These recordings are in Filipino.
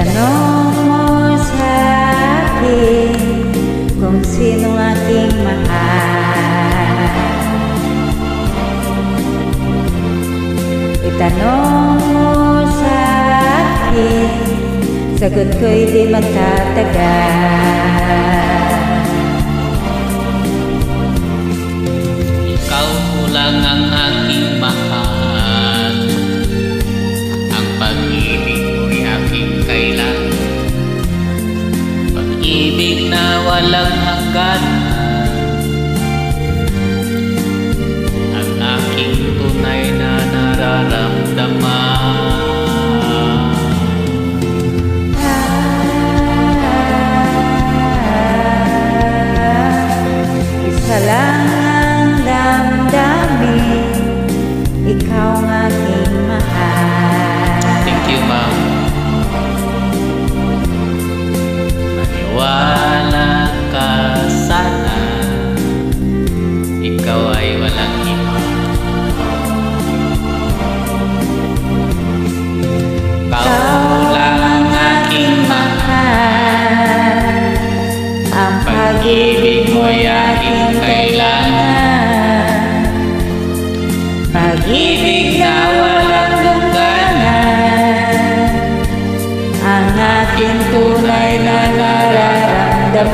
Itanong mo sa akin kung sinong aking mahal. Itanong mo sa akin, sagot ko'y di magtatagal. ibig na walang hanggan. Ang aking tunay na nararamdaman. Thank you, Ma'am.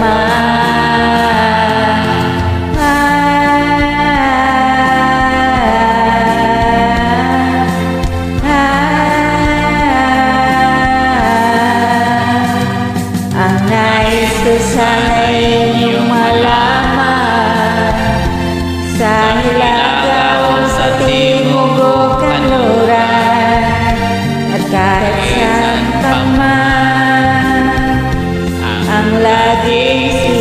มา laging